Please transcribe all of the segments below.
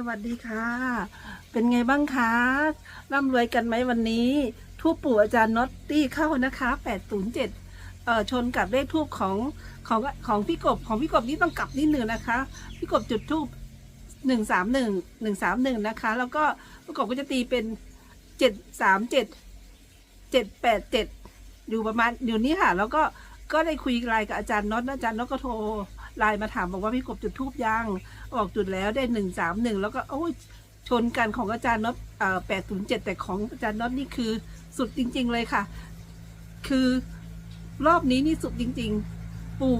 สวัสดีค่ะ เป็นไงบ้างคะร่ำรวยกันไหมวันนี้ทูปปู่อาจารย์น็อตตี้เข้านะคะ807เอ่อชนกับเลขทูปของของของพี่กบของพี่กบนี่ต้องกลับนิดหนึ่งนะคะ พี่กบจุดทูปหนึ่งสามหนึ่งหนึ่งสามหนึ่งนะคะ แล้วก็พี่กบก็จะตีเป็นเจ็ดสามเจ็ดเจ็ดแปดเจ็ดอยู่ประมาณอยู่นี้ค่ะ แล้วก็ก็ได้คุยไลน์กับอาจารย์น็อตอาจารย์น็อตก็โทร ไลน์มาถามบอกว่าพี่กบจุดทูปยังออกจุดแล้วได้หนึ่งสามหนึ่งแล้วก็โอ้ยชนกันของอาจารย์น็อตแปดศูนย์เจ็ดแต่ของอาจารย์น็อตนี่คือสุดจริง ๆ เลยค่ะ คือรอบนี้นี่สุดจริง ๆ ปู่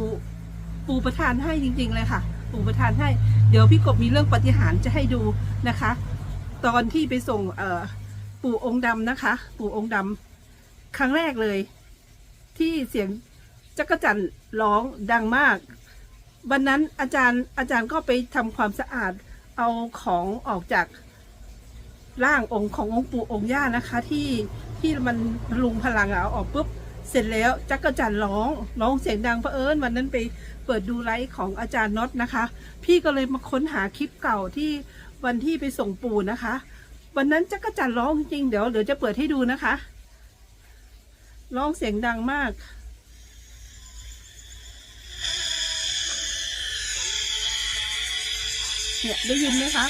ปู่ประทานให้จริง ๆ เลยค่ะ ปู่ประทานให้ เดี๋ยวพี่กบมีเรื่องปฏิหารจะให้ดูนะคะ ตอนที่ไปส่งปู่องค์ดำนะคะ ปู่องค์ดำครั้งแรกเลย ที่เสียงจักรจันร้องดังมาก วันนั้นอาจารย์อาจารย์ก็ไปทำความสะอาดเอาของออกจากร่างองค์ขององค์ปู่องค์ย่านะคะ ที่ที่มันลุงพลังอะเอาออกปุ๊บเสร็จแล้วจักรจันร้องร้องเสียงดังเผอิญวันนั้นไปเปิดดูไลฟ์ของอาจารย์น็อตนะคะ พี่ก็เลยมาค้นหาคลิปเก่าที่วันที่ไปส่งปู่นะคะ วันนั้นจักรจันร้องจริงเดี๋ยวเดี๋ยวจะเปิดให้ดูนะคะร้องเสียงดังมาก เนี่ยได้ยินไหมคะ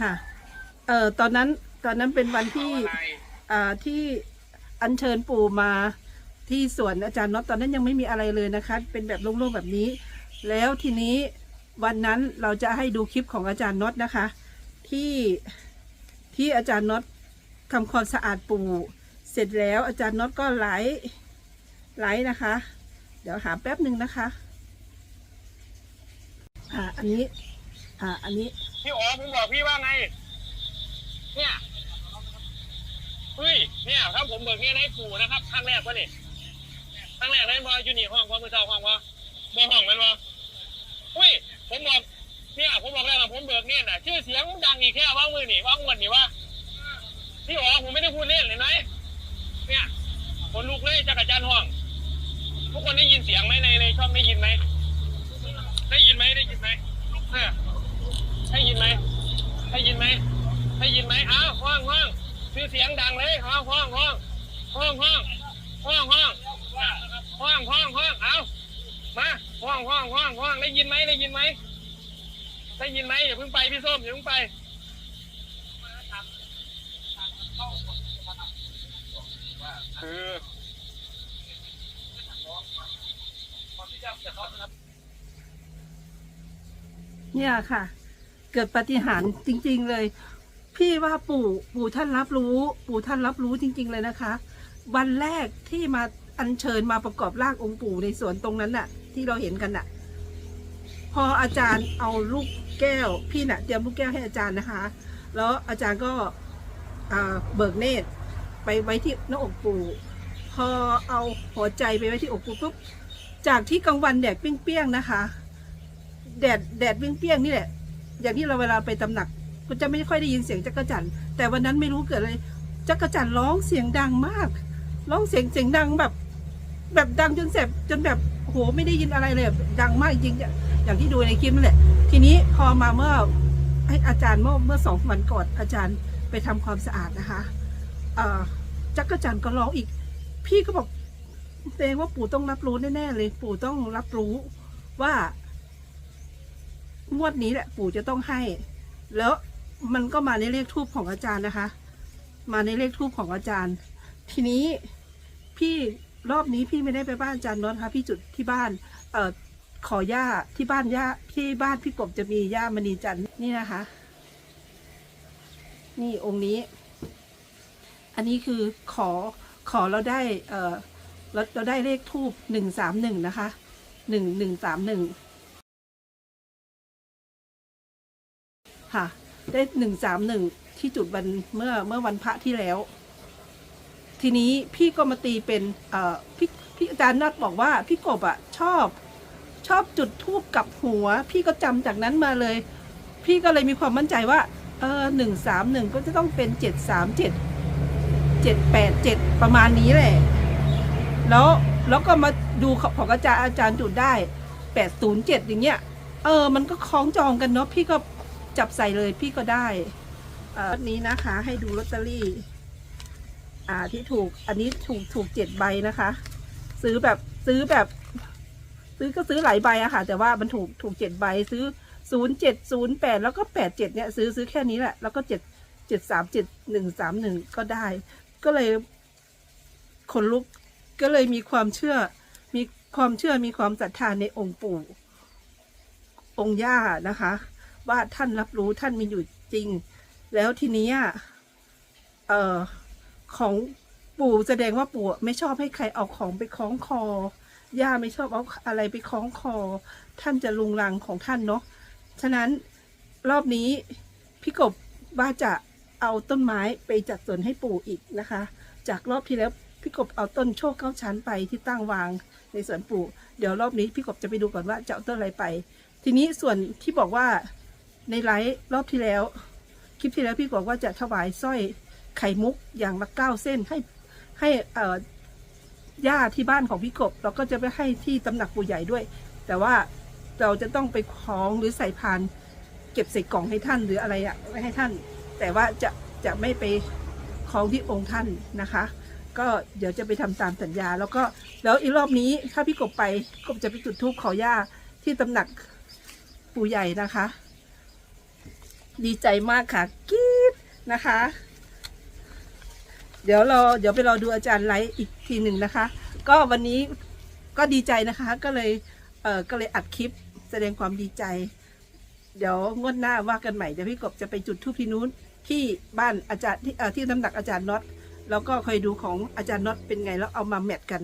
ค่ะ เอ่อ ตอนนั้น ตอนนั้นเป็นวันที่ ที่อัญเชิญปู่มาที่สวนอาจารย์น็อตตอนนั้นยังไม่มีอะไรเลยนะคะ เป็นแบบโล่งๆแบบนี้ แล้วทีนี้วันนั้นเราจะให้ดูคลิปของอาจารย์น็อตนะคะ ที่ที่อาจารย์น็อตทำความสะอาดปู่เสร็จแล้วอาจารย์น็อตก็ไลฟ์ไลฟ์นะคะ เดี๋ยวหาแป๊บหนึ่งนะคะอ่าอันนี้อ่าอันนี้พี่อ๋อผมบอกพี่ว่าไง เนี่ย เฮ้ยเนี่ยถ้าผมเบิกเนี่ยให้ปู่นะครับครั้งแรกวะนี่ครั้งแรกเลยบอยูนี่ห้องพอมือเจ้าห้องวะบอห้องแมันบออุ้ยผมบอกเนี่ยผมบอกแล้วนะผมเบิกเนี่ยนะชื่อเสียงดังอีกแค่ว่ามือนี่ว่างวันนี่ว่าพี่อ๋อผมไม่ได้พูดเล่นเลยนะเนี่ยคนลุกเลยจักรจันห้อง ทุกคนได้ยินเสียงไหมในในช่องได้ยินไหมได้ยินไหมได้ยินไหมเนี่ยได้ยินไหมได้ยินไหมได้ยินไหมอ้าวห้องห้อง ชื่อเสียงดังเลยห้องห้องห้องห้องห้องห้องห้องห้องห้องห้องเอามาห้องห้องห้องห้องได้ยินไหมได้ยินไหมได้ยินไหมอย่าเพิ่งไปพี่ส้มอย่าเพิ่งไปคือเนี่ยค่ะ เกิดปฏิหารจริง ๆ เลย พี่ว่าปู่ปู่ท่านรับรู้ ปู่ท่านรับรู้จริง ๆ เลยนะคะ วันแรกที่มาอัญเชิญมาประกอบร่างองค์ปู่ในสวนตรงนั้นน่ะ ที่เราเห็นกันน่ะ พออาจารย์เอาลูกแก้ว พี่น่ะเตรียมลูกแก้วให้อาจารย์นะคะ แล้วอาจารย์ก็เบิกเนตรไปไว้ที่หน้าอกปู่ พอเอาหัวใจไปไว้ที่อกปู่ปุ๊บจากที่กลางวันแดดเปรี้ยงๆนะคะ แดดแดดเปรี้ยงๆนี่แหละ อย่างที่เราเวลาไปตำหนัก จะไม่ค่อยได้ยินเสียงจักรจันแต่วันนั้นไม่รู้เกิดอะไรจักรจันร้องเสียงดังมาก ร้องเสียงเสียงดังแบบ แบบดังจนแสบจนแบบโหไม่ได้ยินอะไรเลยดังมากจริงอย่างที่ดูในคลิปนั่นแหละ ทีนี้พอมาเมื่อให้อาจารย์เมื่อเมื่อสองวันก่อนอาจารย์ไปทำความสะอาดนะคะเอจักรจันก็ร้องอีก พี่ก็บอกแสดงว่าปู่ต้องรับรู้แน่ๆเลย ปู่ต้องรับรู้ว่างวดนี้แหละ ปู่จะต้องให้ แล้ว มันก็มาในเลขทูปของอาจารย์นะคะ มาในเลขทูปของอาจารย์ ทีนี้พี่รอบนี้พี่ไม่ได้ไปบ้านอาจารย์นนท์ค่ะพี่จุดที่บ้านเอ่อขอย่าที่บ้านย่าที่บ้านพี่กบจะมีย่ามณีจันทร์นี่นะคะ นี่องค์นี้ อันนี้คือขอขอเราได้เอ่อเราเราได้เลขทูปหนึ่งสามหนึ่งนะคะหนึ่งหนึ่งสามหนึ่ง ได้หนึ่งสามหนึ่งที่จุดวันเมื่อเมื่อวันพระที่แล้ว ทีนี้พี่ก็มาตีเป็นเอ่อพี่พี่อาจารย์นัดบอกว่าพี่กบอะชอบ ชอบจุดทูบกับหัว พี่ก็จำจากนั้นมาเลย พี่ก็เลยมีความมั่นใจว่าเออหนึ่งสามหนึ่งก็จะต้องเป็นเจ็ดสามเจ็ดเจ็ดแปดเจ็ดประมาณนี้แหละ แล้วแล้วก็มาดูของอาจารย์อาจารย์จุดได้แปดศูนย์เจ็ดอย่างเงี้ย เออ มันก็คล้องจองกันเนาะพี่ก็ จับใส่เลยพี่ก็ได้เอ่อวันนี้นะคะให้ดูลอตเตอรี่ อ่าที่ถูกอันนี้ถูกถูกเจ็ดใบนะคะ ซื้อแบบซื้อแบบ ซื้อก็ซื้อหลายใบอะค่ะ แต่ว่ามันถูกถูกเจ็ดใบซื้อศูนย์เจ็ดศูนย์แปดแล้วก็แปดเจ็ดเนี่ยซื้อซื้อแค่นี้แหละแล้วก็เจ็ดเจ็ดสามเจ็ดหนึ่งสามหนึ่งก็ได้ ก็เลยขนลุกก็เลยมีความเชื่อ มีความเชื่อมีความศรัทธาในองค์ปู่ องค์ย่านะคะ ว่าท่านรับรู้ท่านมีอยู่จริง แล้วทีนี้เอ่อของปู่แสดงว่าปู่ไม่ชอบให้ใครเอาของไปคล้องคอย่าไม่ชอบเอาอะไรไปคล้องคอ ท่านจะลุงลังของท่านเนาะฉะนั้นรอบนี้พี่กบว่าจะเอาต้นไม้ไปจัดสวนให้ปู่อีกนะคะ จากรอบที่แล้วพี่กบเอาต้นโชคเก้าชั้นไปที่ตั้งวางในสวนปู่ เดี๋ยวรอบนี้พี่กบจะไปดูก่อนว่าจะเอาต้นอะไรไป ทีนี้ส่วนที่บอกว่า ในไลฟ์รอบที่แล้ว คลิปที่แล้วพี่บอกว่าจะถวายสร้อยไข่มุกอย่างละเก้าเส้นให้ให้เอ่อย่าที่บ้านของพี่กบ เราก็จะไปให้ที่ตำหนักปู่ใหญ่ด้วย แต่ว่าเราจะต้องไปคล้องหรือใส่พาน เก็บใส่กล่องให้ท่านหรืออะไรอะไว้ให้ท่าน แต่ว่าจะจะไม่ไปคล้องที่องค์ท่านนะคะ ก็เดี๋ยวจะไปทำตามสัญญา แล้วก็แล้วอีกรอบนี้ถ้าพี่กบไปกบจะไปจุดธูปขอย่าที่ตำหนักปู่ใหญ่นะคะ ดีใจมากค่ะกีดนะคะ เดี๋ยวเรอเดี๋ยวไปรอดูอาจารย์ไลฟ์อีกทีหนึ่งนะคะ ก็วันนี้ก็ดีใจนะคะ ก็เลยเออก็เลยอัดคลิปแสดงความดีใจ เดี๋ยวงวดหน้าว่ากันใหม่เดี๋ยวพี่กบจะไปจุดทูปที่นู้นที่บ้านอาจารย์ที่เออที่ตำหนักอาจารย์น็อตแล้วก็คอยดูของอาจารย์น็อตเป็นไงแล้วเอามาแมทกัน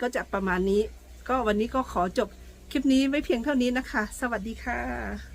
ก็จะประมาณนี้ ก็วันนี้ก็ขอจบคลิปนี้ไม่เพียงเท่านี้นะคะ สวัสดีค่ะ